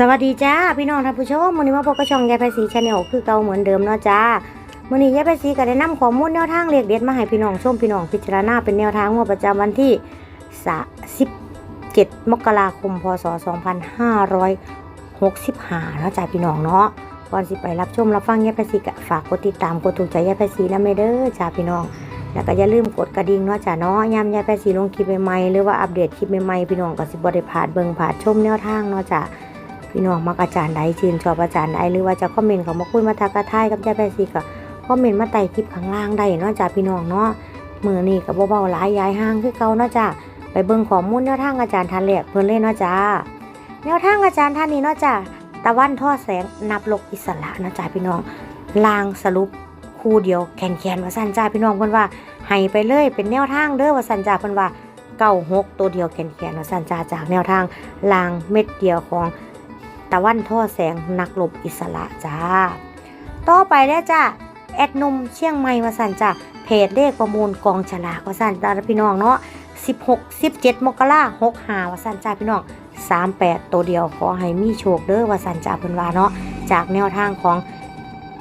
สวัสดีจ้าพี่น้องท่านผู้ชมมื้อนี้มาพบกับช่องยายไพศรีชาแนลคือเก่าเหมือนเดิมเนาะจ้ามื้อนี้ยายไพศรีก็ได้นำข้อมูลแนวทางเลขเด็ดมาให้พี่น้องชมพี่น้องพิจารณาเป็นแนวทางงวดประจำวันที่17มกราคมพศ 2565เนาะจ้าพี่น้องเนาะก่อนสิไปรับชมรับฟังยายไพศรีก็ฝากกดติดตามกดถูกใจยายไพศรีนะเมเด้อจ้าพี่น้อง แล้วก็อย่าลืมกดกระดิ่งเนาะจ้าเนาะยามยายไพศรีลงคลิปใหม่ๆหรือว่าอัปเดตคลิปใหม่ๆพี่น้องก็สิบ่ได้พลาดเบิ่งพลาดชมแนวทางเนาะจ้า พี่น้องมักอาจารย์ใดชื่นชอบอาจารย์ใดหรือว่าจะคอมเมนต์เขามาคุยมาทักกระทายกับยายแปซีก็คอมเมนต์มาใต้คลิปข้างล่างได้เนาะจ้าพี่น้องเนาะมือนี่กับเบาๆหลายย้ายห้างคือเก่าเนาะจ้าไปเบิ่งข้อมูลแนวทางอาจารย์ท่านแรกเพิ่นเลยเนาะจ้าแนวทางอาจารย์ท่านนี้เนาะจ้าตะวันทอดแสงนับลกอิสระเนาะจ้าพี่น้องลางสรุปคู่เดียวแขนแขนๆว่าสันจ้าพี่น้องเพิ่นว่าให้ไปเลยเป็นแนวทางเด้อว่าสันจ้าเพิ่นว่าเก้าหกตัวเดียวแขนแขนๆว่าสันจ้าจากแนวทางลางเม็ดเดียวของ ตะวันท่อแสงนักลบอิสระจ้า ต่อไปแล้วจ้าแอดนมเชียงใหม่วสันจ้าเพจเลขประมูลกองฉลากวสันจ้าพี่น้องเนาะ16 17มกราหกหาวาสันจ้าพี่น้อง 38 ตัวเดียวขอให้มีโชคเด้อวาสันจ้าเพิ่นว่าเนาะจากแนวทางของ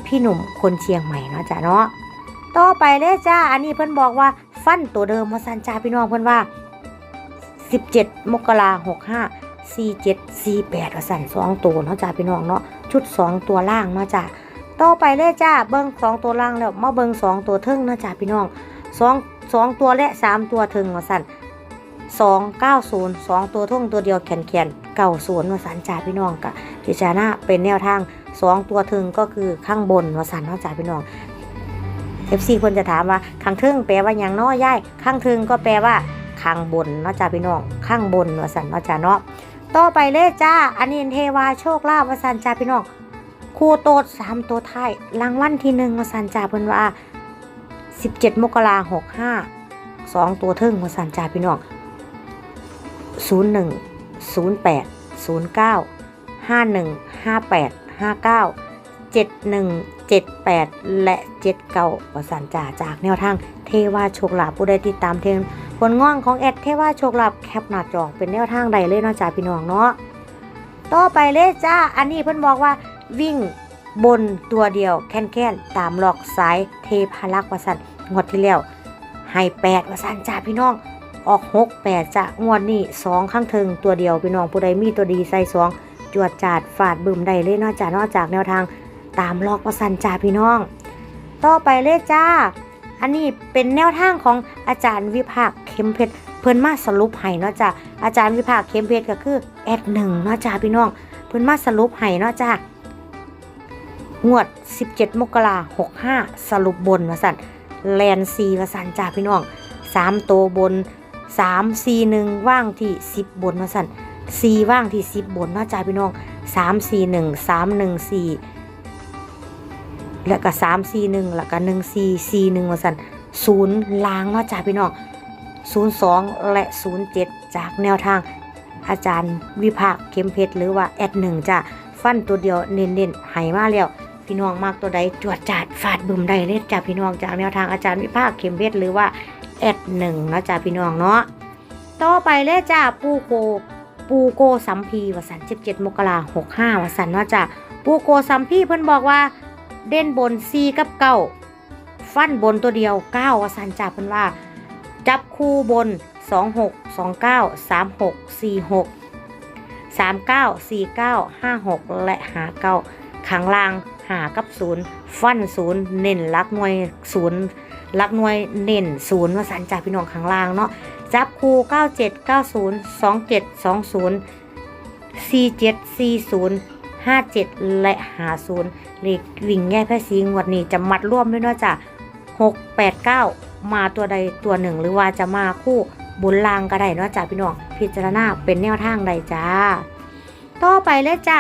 พี่หนุ่มคนเชียงใหม่เนาะจ้าเนาะต่อไปเลยจ้า อันนี้เพิ่นบอกว่าฟันตัวเดิมวสันจ้าพี่น้องเพิ่นว่า 17 มกราหกห้า สี่เจ็ดสี่แปดสั่นสองตัวเนาะจ้าพี่น้องเนาะชุดสองตัวล่างเนาะจ้าต่อไปเลยจ้าเบิ้งสองตัวล่างแล้วมาเบิ้งสองตัวเทิงเนาะจ้าพี่น้องสองสองตัวและสามตัวเทิงมาสั่นสองเก้าศูนย์สองตัวทิงตัวเดียวแขนแขนเก้าศูนย์มาสั่นจ้าพี่น้องกะพิจารณาเป็นแนวทางสองตัวเทิงก็คือข้างบนมาสั่นเนาะจ้าพี่น้องเอฟซีคนจะถามว่าข้างเทิงแปลว่าอย่างน้อยย่ายข้างเทิงก็แปลว่าข้างบนเนาะจ้าพี่น้องข้างบนมาสั่นเนาะจ้าเนาะ ต่อไปเลยจ้า อันนี้เทวาโชคลาภวสันจ้าพี่น้องครูโตดสามตัวท้ายรางวัลที่หนึ่งวสันจ้าเพิ่นว่าสิบเจ็ดมกราหกห้าสองตัวเทิงวสันจ้าพี่น้องศูนย์หนึ่งศูนย์แปดศูนย์เก้าห้าหนึ่งห้าแปดห้าเก้าเจ็ดหนึ่งเจ็ดแปดและเจ็ดเก้าวสันจ่าจากแนวทางเทวาโชคลาภผู้ใดติดตามเทง ผลง่องของแอดเทว่าโชคลาภแคปหน้าจอเป็นแนวทางใดเลยเนาะจ้าพี่น้องเนาะต่อไปเลยจ้าอันนี้เพิ่อนบอกว่าวิ่งบนตัวเดียวแค้นๆตามหลอกสายเทพารักษ์วสันงวดที่แล้วให้แปดวสันจ้าพี่น้องออกหกแปดจ้างวดนี้สองข้างเทิงตัวเดียวพี่น้องผู้ใดมีตัวดีใส่สองจวดจาดฝาดบึมได้เลยเนาะจ้านอกจากแนวทางตามหลอกวสันจ้าพี่น้อง ต่อไปเลยจ้า อันนี้เป็นแนวทางของอาจารย์วิภาคเข้มเพชรเพิ่นมาสรุปให้เนาะจ้ะอาจารย์วิภาคเข้มเพชรก็คือแอดหนึ่งเนาะจ้าพี่น้องเพิ่นมาสรุปให้เนาะจ้างวด 17 มกราหกห้าสรุปบนวาสั่นแลนซีวาสั่นจ้าพี่น้องสามตัวบนสามสี่หนึ่งว่างที่สิบบนวาสั่นสี่ว่างที่สิบบนเนาะจ้าพี่น้องสามสี่หนึ่งสามหนึ่งสี่ แล้วก็สามสี่หนึ่งแล้วก็หนึ่งสี่สี่หนึ่งว่าสันศูนย์ลางเนาะจ้าพี่น้องศูนย์สองและศูนย์เจ็ดจากแนวทาง อาจารย์วิภาคเข้มเพชรหรือว่าแอดหนึ่งจ้าฟันตัวเดียวเน้นๆให้มาแล้วพี่น้องมากตัวใดจวดจาดฟาดบึมได้เลยจ้าพี่น้องจากแนวทางอาจารย์วิภาคเข้มเพชรหรือว่าแอดหนึ่งเนาะจ้าพี่น้องเนาะต่อไปเลยจ้าปูโกปูโกสัมพีวสัน17 มกราหกห้าวสันเนาะจ้าปูโกสัมพีเพิ่นบอกว่า เด่นบนซีกับเก้าฟันบนตัวเดียว9วสันจับเพิ่นว่า จับคู่บน 26 29 36 46 39 49 56 และหาเก้าข้างล่างหากับศูนย์ฟันศูนย์เน้นลักหน่วยศูนย์ลักหน่วยเน้นศูนย์วสันจับพี่น้องข้างล่างเนาะจับคู่ 97 90 27 20 47 40 57 และหาศูนย์ เลขวิ่งแง่แพร่ซีงวดนี้จะมัดร่วมด้วยเนาะจ้ะหกแปดเก้ามาตัวใดตัวหนึ่ง หรือว่าจะมาคู่บุญลางก็ได้เนาะจ้าพี่น้องพิจารณาเป็นแนวทางใดจ้าต่อไปเลยจ้า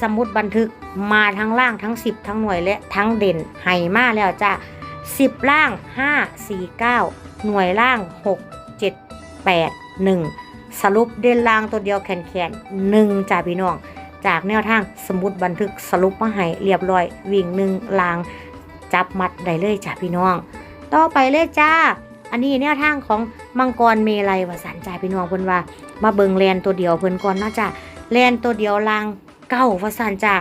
สมุดบันทึกมาทั้งล่างทั้ง 10 ทั้งหน่วยและทั้งเด่นให้มาแล้วจ้า10 ล่าง 5 4 9 หน่วยล่าง 6 7 8 1 สรุปเด่นล่างตัวเดียวแขนแขนหนึ่งจ้าพี่น้อง จากแนวทางสมุดบันทึกสรุปมาให้เรียบร้อย วิ่งหนึ่งลางจับมัดได้เลยจ้าพี่น้อง ต่อไปเลยจ้า อันนี้แนวทางของมังกรเมลัยวสันจ้าพี่น้องเพิ่นว่า มาเบิงแลนตัวเดียวเพิ่นก่อนนาะจ้าแลนตัวเดียวลางเก้าวสันจ้า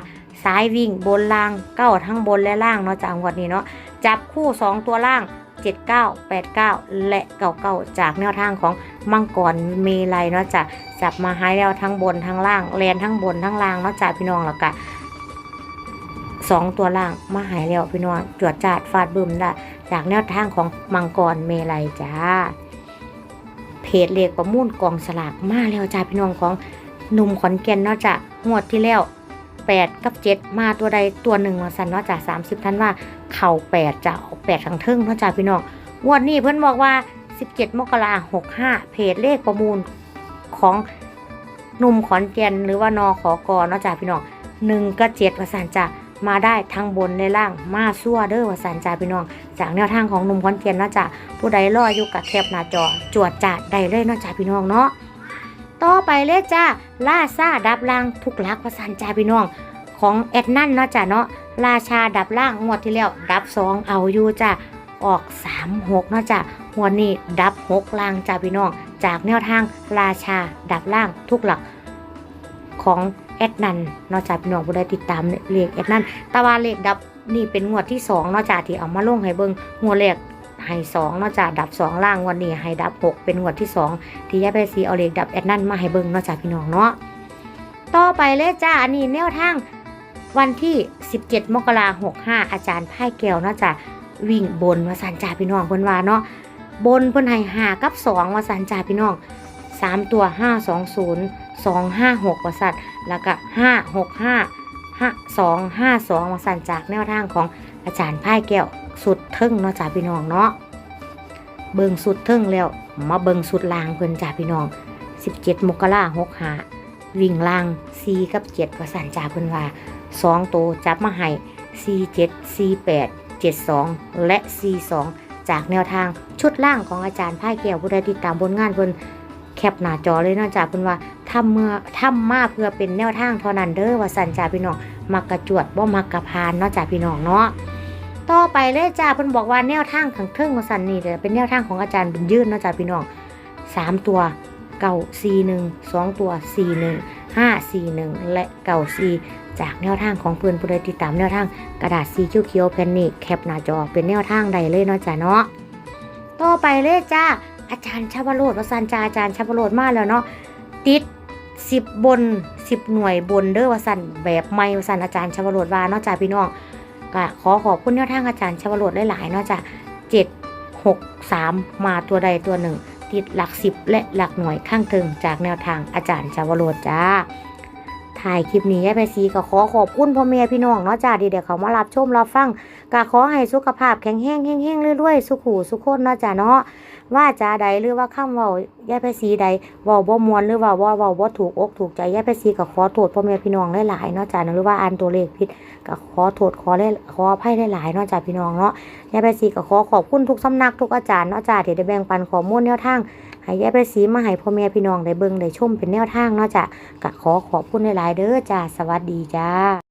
สายวิ่งบนล่างเก้าทั้งบนและล่างเนาะจ้ากงวดนี้เนาะจับคู่ 2 ตัวล่าง 79 89 และ99จากแนวทางของมังกรเมลัยเนาะจ้ะจับมาให้แล้วทั้งบนทั้งล่างแลนทั้งบนทั้งล่างเนาะจ้ะพี่น้องแล้วก็สองตัวล่างมาหายแล้วพี่น้องจวดจาดฟาดบึมละจากแนวทางของมังกรเมลัยจ้าเพจเลขประมูลกองสลากมาแล้วจ้าพี่น้องของหนุ่มขอนแก่นเนาะจ้ะงวดที่แล้ว 8 กับ 7 มาตัวใดตัวหนึ่งมาสันเนาะจ้ะ30ท่านว่าเข่า8จะเอา8ทั้งเทึ่งเนาะจ้ะพี่น้องงวดนี้เพิ่อนบอกว่า 17 มกราคม65เพจเลขประมูลของหนุ่มขอนแก่นหรือว่านอขอกอเนาะจ้ะพี่น้อง1กับ7ว่าสันจ้ะมาได้ทั้งบนและล่างมาซั่วเด้อว่าสันจ้ะพี่น้อง จากแนวทางของหนุ่มขอนแก่นเนาะจ้ะผู้ใดรออยู่กับแคปหน้าจอจวดจ่าได้เลยเนาะจ้ะพี่น้องเนาะ ต่อไปเลยจ้าล่าซาดับล่างทุกลักประสันจ้าพี่น้อง ของแอดนั่นเนาะจ้ะเนาะราชาดับล่างงวดที่แล้ว ดับสองเอาอยู่จ้ะออก3 6เนาะจ้ะงวนี้ดับ6ล่างจ้าพี่น้อง จากแนวทางราชาดับล่างทุกหลักของแอดนันเนาะจ้ะพี่น้องผู้ใดติดตามเลขแอดนันตะวันเลขดับนี่เป็นงวดที่สองเนาะจ้ะที่เอามาลงให้เบิ่งงวดแรก ให้สองเนาะจ้ะดับสองล่างวันนี้ให้ดับหกเป็นงวดที่สองที่ยายไปซีเอาเลขดับแอดนั่นมาให้เบิ่งเนาะจ้ะพี่น้องเนาะต่อไปเลยจ้าอันนี้แนวทางวันที่ 17 มกราคม65อาจารย์ไพ่แก้วเนาะจ้ะวิ่งบนวาสันจ่าพี่น้องเพิ่นว่าเนาะบนเพิ่นให้หากับ2วาสันจ่าพี่น้อง3ตัว520 256ว่าสัตว์แล้วก็565 5 2 52ว่าสันจากแนวทางของอาจารย์ไพ่แก้ว สุดเทึ่งเนาะจ้าพี่น้องเนาะเบิ่งสุดเทึ่งแล้ว มาเบิ่งสุดลางเพิ่นจ้าพี่น้อง 17 มกราคม65วิ่งล่าง4กับ7ว่าสันจ่าเพิ่นว่าสองตัวจับมาให้47 48 72และ42จากแนวทางชุดล่างของอาจารย์ไพ่แก้วผู้ใดติดตามผลงานเพิ่นแคปหน้าจอเลยเนาะจ้าเพิ่นว่าทำเมื่อทำมาเพื่อเป็นแนวทางเท่านั้นเด้อว่าสันจ่าพี่น้องมักกระจวดบ่มักกระพานเนาะจ้าพี่น้องเนาะ ต่อไปเลยจ้าเพิ่นบอกว่าแนวทางขังเทิงว่าสันนี่เด้อเป็นแนวทางของอาจารย์บุญยืนเนาะจ้าพี่น้องสามตัวเก่าสี่หนึ่งสองตัวสี่หนึ่งห้าสี่หนึ่งและเก่าสี่จากแนวทางของเพื่อนผู้ใดติดตามแนวทางกระดาษสีเขียวๆแผ่นนี้แคปหน้าจอเป็นแนวทางใดเลยเนาะจ้ะเนาะต่อไปเลยจ้าอาจารย์ชาวโรดวสันจาอาจารย์ชาวโรดมาแล้วเนาะติดสิบบนสิบหน่วยบนเด้อวสันแบบไม่วสันอาจารย์ชาวโรดว่าเนาะจ้ะพี่น้อง ก็ขอขอบคุณแนวทางอาจารย์ชาวโรดหลายๆเนาะจ้ะเจ็ดหกสามมาตัวใดตัวหนึ่ง ติดหลักสิบและหลักหน่วยข้างเทิงจากแนวทางอาจารย์ชาวโรดจ้าถ่ายคลิปนี้ยายไปซีก็ขอขอบคุณพ่อแม่พี่น้องเนาะจ้าดีเดี๋ยวเขามารับชมรับฟัง ก็ขอให้สุขภาพแข็งแรงแห้งแห้งๆรวยๆ สุขหูสุขคนเนาะจ้าเนาะว่าจาใดหรือว่าคำเว้ายายไปซีใดเว้าบ่มวนหรือว่าเว่าเว้าบ่ถูกอกถูกใจยายไปซีก็ขอโทษพ่อแม่พี่น้องหลายๆเนาะจ้าหรือว่าอ่านตัวเลขผิดก็ขอโทษขอได้ขออภัยหลายๆเนาะจ้าพี่น้องเนาะยายไปซีก็ขอขอบคุณทุกสำนักทุกอาจารย์เนาะจ้าที่ได้แบ่งปันข้อมูลแนวทางให้ยายไปซีมาให้พ่อแม่พี่น้องได้เบิ่งได้ชมเป็นแนวทางเนาะจ้าก็ขอขอบคุณหลายๆเด้อจ้าสวัสดีจ้า